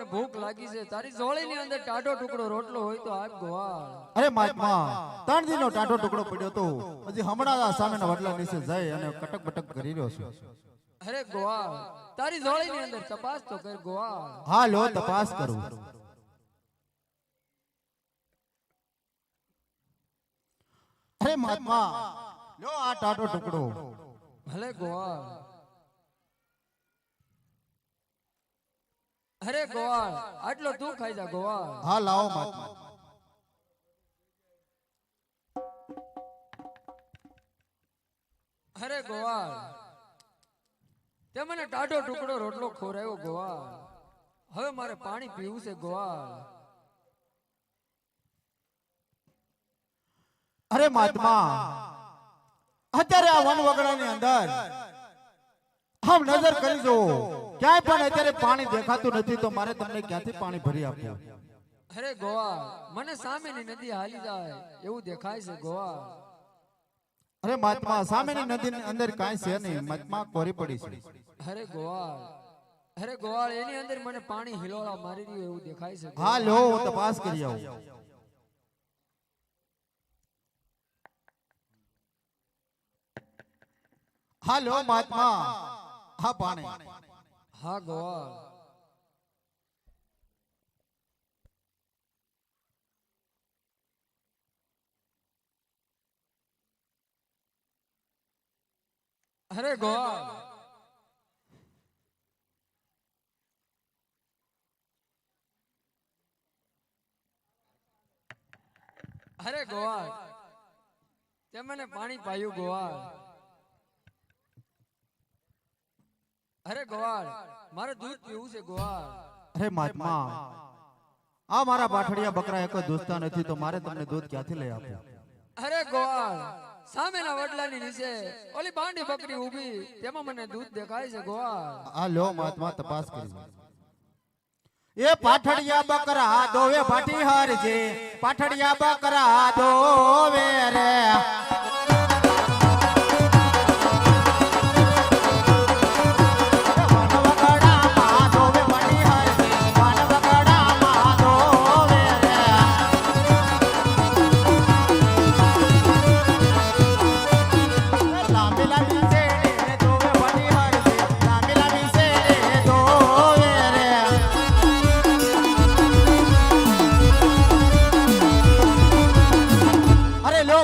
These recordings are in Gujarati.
મને ભૂખ લાગી છે. તારી ઝોળીની અંદર ટાઢો ટુકડો રોટલો હોય તો આપ ગોવાળ. અરે મહાત્મા ત્રણ દિનનો ટાટો ટુકડો પડ્યો તો હજી હમણાં આ સામેના વડલા નીચે જઈ અને કટક બટક કરી રહ્યો છું. અરે ગોવાળ તારી ઝોળીની અંદર તપાસ તો કર ગોવાળ. હા લો તપાસ કરું. અરે મહાત્મા લો આ ટાટો ટુકડો. ભલે ગોવાળ. અરે ગોવાળ આટલો તું ખાઈ જા ગોવાળ. હા લાવો મહાત્મા. અરે ગોવાળ તે મને ટાઢો ટુકડો રોટલો ખોરાયો ગોવાળ. હવે મારે પાણી પીવું છે ગોવાળ. અરે મહાત્મા અત્યારે આ વન વગડાની અંદર હમ નજર કરી જુઓ ક્યાંય પણ અત્યારે પાણી દેખાતું નથી તો મારે તમને ક્યાંથી પાણી ભરી આપ્યું અરે ગોવા મને સામેની નદી હાલી જાય એવું દેખાય છે ગોવા. અરે મહાત્મા સામેની નદી અંદર કાંઈ છે નહીં મહાત્મા કોરી પડી છે. અરે ગોવા અરે ગોવાળ એની અંદર મને પાણી હિલોળા મારી રહ્યું એવું દેખાય છે હા લો હું તપાસ કરી આવું. હા લો મહાત્મા હા પાણી. હા ગોવાળ અરે ગોવાળ અરે ગોવાળ તે મને પાણી પાયું ગોવાળ અરે ગોવાળ મારે દૂધ પીવું છે ગોવાળ. અરે મહાત્મા આ મારા પાઠડિયા બકરા એક દોસ્તા નથી તો મારે તમને દૂધ ક્યાંથી લઈ આપવું અરે ગોવાળ સામેના વડલાની નીચે ઓલી બાંડી બકરી ઊભી તેમાં મને દૂધ દેખાય છે ગોવાળ. આ લો મહાત્મા તપાસ કરી એ પાઠડિયા બકરા દોવે ભાટી હરજે પાઠડિયા બકરા દોવે રે.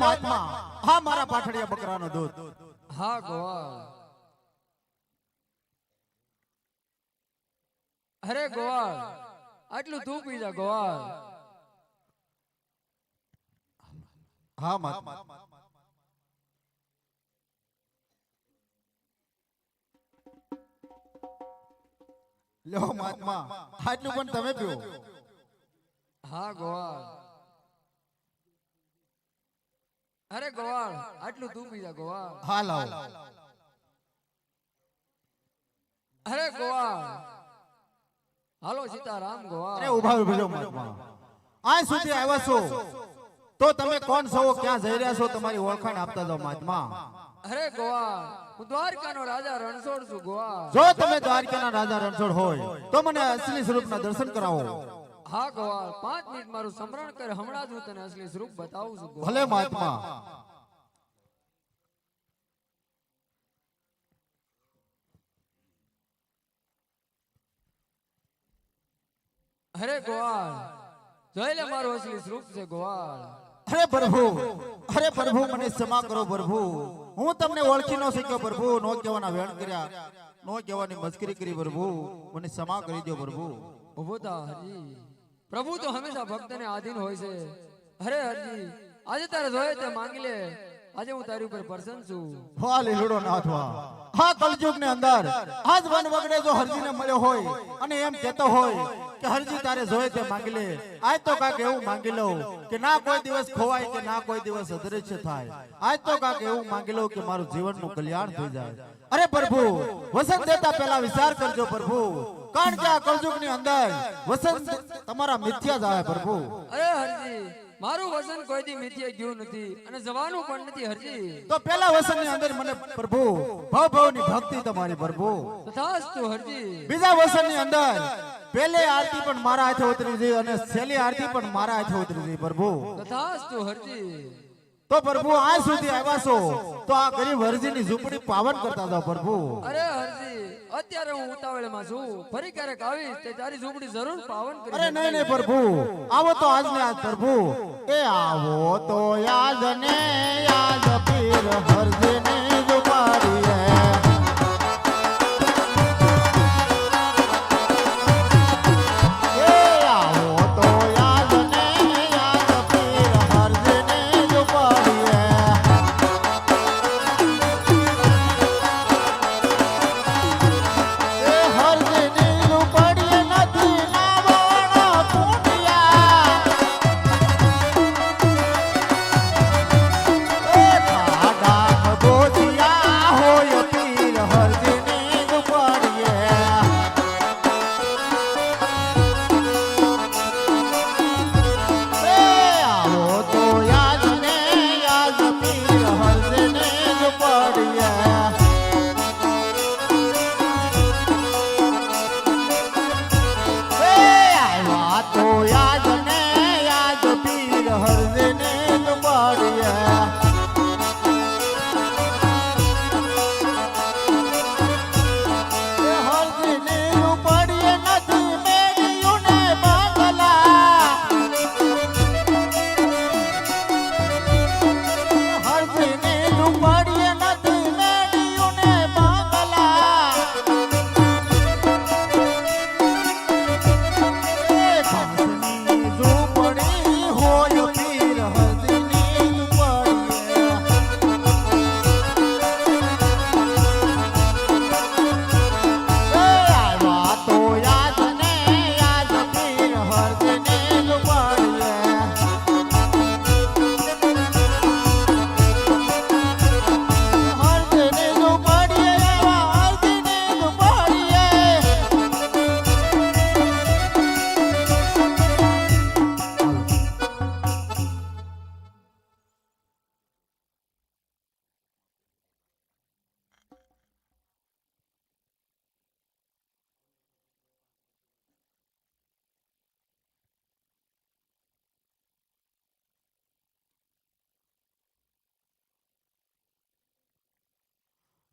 મહાત્મા. હા મારા પાઠડિયા બકરાનો દૂધ. હા ગોવાળ. અરે ગોવાળ. આટલું તું પી જા ગોવાળ. હા મહાત્મા. લો મહાત્મા. આટલું પણ તમે પીઓ હા ગોવાળ. અરે ગોવાળ આટલું તું પી જા ગોવાળ. હાલો. અરે ગોવાળ. હાલો સીતારામ ગોવાળ. અરે ઊભા ઊભો મતમાં. આ સુધી આવ્યા છો? તો તમે કોણ છો? ક્યાં જઈ રહ્યા છો? તમારી ઓળખાણ આપતા જાઓ મહાત્મા અરે ગોવાળ હું દ્વારકાનો રાજા રણછોડ છું ગોવાળ. જો તમે દ્વારકાના રાજા રણછોડ હોય તો મને અસલી સ્વરૂપના દર્શન કરાવો. હા ગોવાળ પાંચ મિનિટ મારું સમરણ કર હમણાં જ હું તને અસલી સ્વરૂપ બતાવું છું ભલે મહાત્મા. અરે ગોવાળ જોઈ લે મારું અસલી સ્વરૂપ છે ગોવાળ. અરે પ્રભુ અરે પ્રભુ મને ક્ષમા કરો પ્રભુ. હું તમને ઓળખી ન શક્યો પ્રભુ. નો કહેવાના વેણ કર્યા નો કહેવાની મસ્કરી કરી પ્રભુ. મને ક્ષમા કરી દો પ્રભુ. ઊભો તા હરજી પ્રભુ તો હંમેશા ભક્તને આધીન હોય છે. અરે હરજી. આજે તારે જોઈએ તે માંગી લે. આજે હું તારી ઉપર પ્રસન્ન છું. વાહ લીલડો નાથવા. હા કલયુગની અંદર. આજ વન વગડે જો હરજીને મળ્યો હોય અને એમ કહેતો હોય કે હરજી તારે જોઈએ તે માંગી લે. આજ તો કાક એવું માંગી લઉં કે ના કોઈ દિવસ ખોવાય કે ના કોઈ દિવસ અદ્રશ્ય થાય. આજ તો કાક એવું માંગી લઉં કે મારું જીવનનું કલ્યાણ થઈ જાય. અરે પ્રભુ વસંત દેતા પહેલા વિચાર કરજો પ્રભુ. કારણ કે આ કળજુગની અંદર વસંત તમારા મિથ્યા જ આવે પ્રભુ. અરે હરજી મારું વસન કોઈ દી મિથ્યે ગયું નથી અને જવાનું પણ નથી હરજી. તો પેલા વસનની અંદર મને પ્રભુ ભાવ ભાવની ભક્તિ તમારી પ્રભુ. તથાસ્તુ હરજી. બીજા વસનની અંદર પેલે આરતી પણ મારા હાથે ઉતરી જઈ અને છેલ્લી આરતી પણ મારા હાથે ઉતરી જઈ પ્રભુ. તથાસ્તુ હરજી. તો પ્રભુ આ સુધી આવ્યા છો તો આ ગરીબ હરજીની ઝૂંપડી પાવન કરતા હતા પ્રભુ. અરે હરજી અત્યારે હું ઉતાવળમાં છું. ફરી ક્યારેક આવીશ તે તારી ઝૂંપડી જરૂર પાવન કરી અરે નહીં નહીં પ્રભુ. આવો તો આજ ને આજ પ્રભુ. એ આવો તો યાદ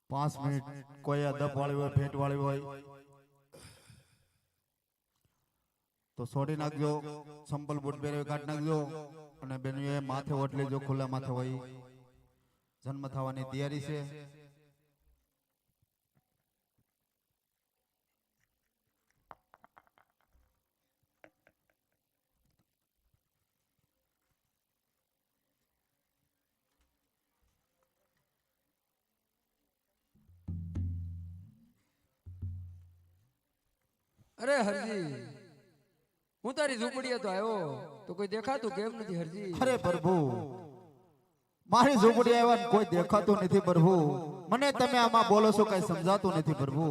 પાંચ મિનિટ કોઈ અદબ વાળી હોય ભેટ વાળી હોય. તો છોડી નાખજો સંપલ બૂટ પહેરે કાઢી નાખજો અને બેનીએ માથે ઓટ લેજો ખુલ્લા માથે હોય. જન્મ થવાની તૈયારી છે. અરે હરજી હું તારી ઝૂંપડીએ તો આવ્યો. તો કોઈ દેખાતું કેમ નથી હરજી? અરે પ્રભુ મારી ઝૂંપડી આવ્યા કોઈ દેખાતું નથી પ્રભુ. મને તમે આમાં બોલો છો કઈ સમજાતું નથી પ્રભુ.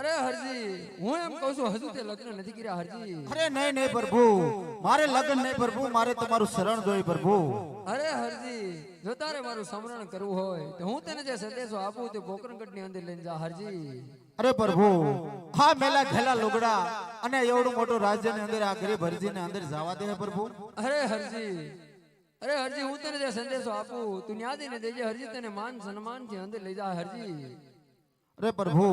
અરે હરજી હું એમ કહું છું હજુ તે લગ્ન નથી કર્યા હરજી. અરે નહીં નહીં પ્રભુ. મારે લગ્ન નહીં પ્રભુ મારે તમારું શરણ જોઈ પ્રભુ. અરે હરજી જો તારે મારું સમરણ કરવું હોય તો હું તને જે સંદેશો આપું તે ગોકરણગઢની અંદર લઈને જા હરજી. અરે પ્રભુ હા મેલા ઘેલા લુગડા અને એવડું મોટું રાજ્યની અંદર આ ગરીબ હરજીને અંદર જવા દે પ્રભુ. અરે હરજી અરે હરજી હું તને જે સંદેશો આપું તું ન્યાદી ને દેજે હરજી તને માન સન્માનથી અંદર લઈ જા હરજી. અરે પ્રભુ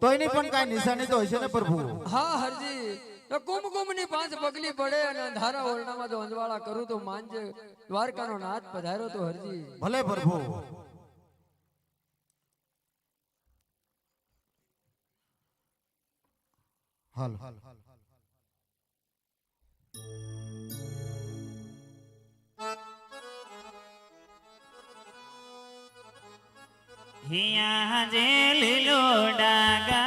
તો એની પણ કઈ નિશાની તો હશે ને પ્રભુ? હા હરજી. તો કુમકુમની પાંચ પગલી પડે અને અંધારા ઓરડામાં જો અંજવાળા કરું તો માનજે દ્વારકાનો નાથ પધાર્યો તો હરજી. ભલે પ્રભુ. હાલ. હિયા જે લીલો ડાગાસ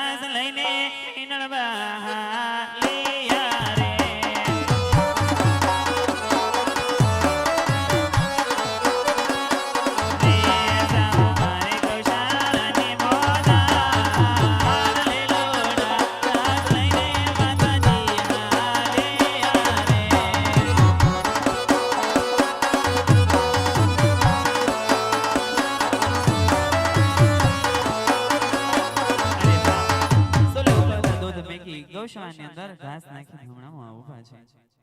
રાખી હમણાં ઊભા છે